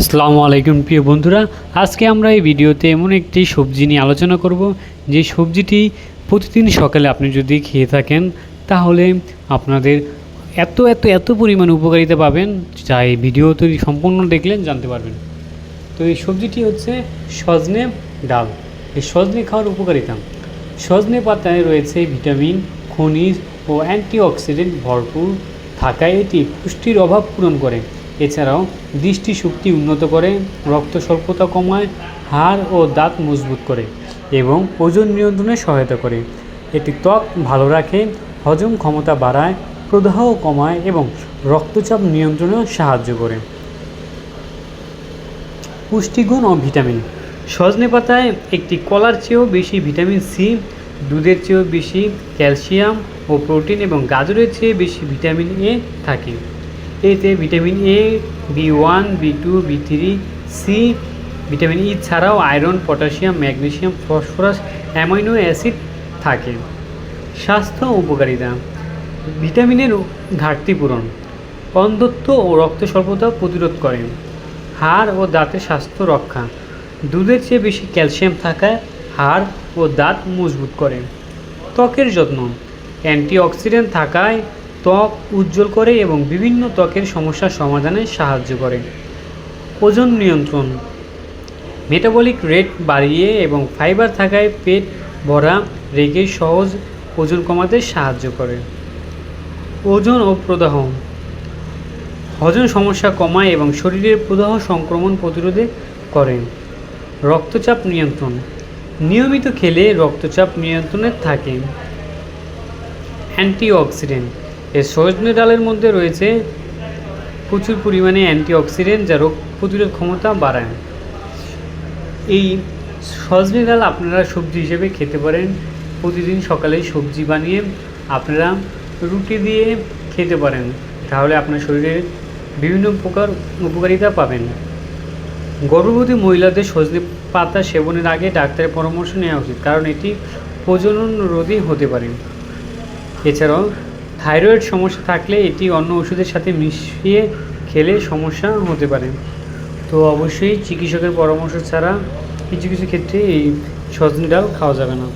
আসসালামু আলাইকুম প্রিয় বন্ধুরা। আজকে আমরা এই ভিডিওতে এমন একটি সবজি নিয়ে আলোচনা করব। যে সবজিটি প্রতিদিন সকালে আপনি যদি খেয়ে থাকেন, তাহলে আপনাদের এত এত এত পরিমাণ উপকারিতা পাবেন, যা এই ভিডিও তৈরি সম্পূর্ণ দেখলেন, জানতে পারবেন। তো এই সবজিটি হচ্ছে সজনে ডাল। এই সজনে খাওয়ার উপকারিতা। সজনে পাতায় রয়েছে ভিটামিন, খনিজ ও অ্যান্টিঅক্সিডেন্ট ভরপুর, থাকায় এটি পুষ্টির অভাব পূরণ করে। এছাড়াও দৃষ্টিশক্তি উন্নত করে, রক্ত স্বল্পতা কমায়, হাড় ও দাঁত মজবুত করে এবং ওজন নিয়ন্ত্রণে সহায়তা করে। এটি ত্বক ভালো রাখে, হজম ক্ষমতা বাড়ায় প্রদাহ কমায় এবং রক্তচাপ নিয়ন্ত্রণেও সাহায্য করে। পুষ্টিগুণ ও ভিটামিন। সজনে পাতায় একটি কলার চেয়েও বেশি ভিটামিন সি, দুধের চেয়েও বেশি ক্যালসিয়াম ও প্রোটিন এবং গাজরের চেয়ে বেশি ভিটামিন এ থাকে। এতে vitamin A B one B two B three C vitamin E ছাড়াও iron, potassium magnesium phosphorus, amino acid থাকে। স্বাস্থ্য উপকারিতা। ভিটামিনের ঘাটতি পূরণ। অন্ধত্ব ও রক্ত স্বল্পতা প্রতিরোধ করে। হাড় ও দাঁতের স্বাস্থ্য রক্ষা। দুধের চেয়ে বেশি ক্যালসিয়াম থাকায় হাড় ও দাঁত মজবুত করে। ত্বকের যত্ন। অ্যান্টিঅক্সিডেন্ট থাকায় ত্বক উজ্জ্বল করে এবং বিভিন্ন ত্বকের সমস্যার সমাধানে সাহায্য করে। ওজন নিয়ন্ত্রণ। মেটাবলিক রেট বাড়িয়ে এবং ফাইবার থাকায় পেট ভরা রেখে সহজ ওজন কমাতে সাহায্য করে। ওজন ও প্রদাহ। হজম সমস্যা কমায় এবং শরীরের প্রদাহ সংক্রমণ প্রতিরোধে করে। রক্তচাপ নিয়ন্ত্রণ। নিয়মিত খেলে রক্তচাপ নিয়ন্ত্রণে থাকে। অ্যান্টিঅক্সিডেন্ট এর সজনে ডালের মধ্যে রয়েছে প্রচুর পরিমাণে অ্যান্টিঅক্সিডেন্ট যা রোগ প্রতিরোধ ক্ষমতা বাড়ায়। এই সজনে ডাল আপনারা সবজি হিসেবে খেতে পারেন। প্রতিদিন সকালে সবজি বানিয়ে আপনারা রুটি দিয়ে খেতে পারেন। তাহলে আপনার শরীরে বিভিন্ন প্রকার উপকারিতা পাবেন। গর্ভবতী মহিলাদের সজনে পাতা সেবনের আগে ডাক্তারের পরামর্শ নেওয়া উচিত, কারণ এটি প্রজনন রোধী হতে পারে। এছাড়াও থাইরয়েড সমস্যা থাকলে এটি অন্য ওষুধের সাথে মিশিয়ে খেলে সমস্যা হতে পারে। তো অবশ্যই চিকিৎসকের পরামর্শ ছাড়া কিছু কিছু ক্ষেত্রে এই সজনে ডাল খাওয়া যাবে না।